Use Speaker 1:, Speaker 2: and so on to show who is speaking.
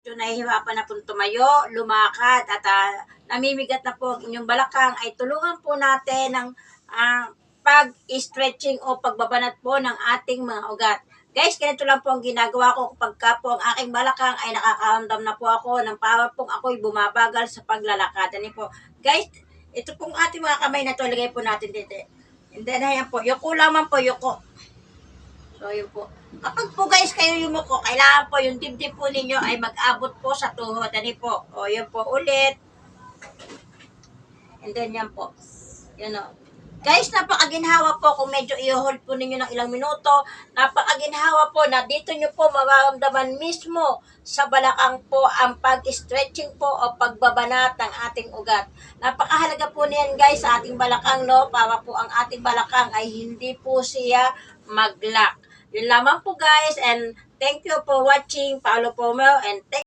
Speaker 1: medyo nahihirapan na pong tumayo, lumakad, at ah, namimigat na po ang inyong balakang, ay tulungan po natin ng ah, pag-stretching o pagbabanat po ng ating mga ugat. Guys, ganito lang po ang ginagawa ko kapag ka po ang aking balakang ay nakakaramdam na po ako ng power pong ako'y bumabagal sa paglalakad. Ano po? Guys, ito pong ating mga kamay na to, po natin dito. And then, ayan po, yuko lamang po, yuko. So, yun po. Kapag po guys kayo yumuko, kailangan po yung dibdib po ninyo ay mag-abot po sa tuhod. Ano po? O, yun po ulit. And then yan po. Yan o. Guys, napakaginhawa po kung medyo i-hold po ninyo ng ilang minuto. Napakaginhawa po na dito nyo po mararamdaman mismo sa balakang po ang pag-stretching po o pagbabanat ng ating ugat. Napakahalaga po niyan guys sa ating balakang no para po ang ating balakang ay hindi po siya mag-lock. Yun lamang po guys and thank you for watching. Follow po mo and thank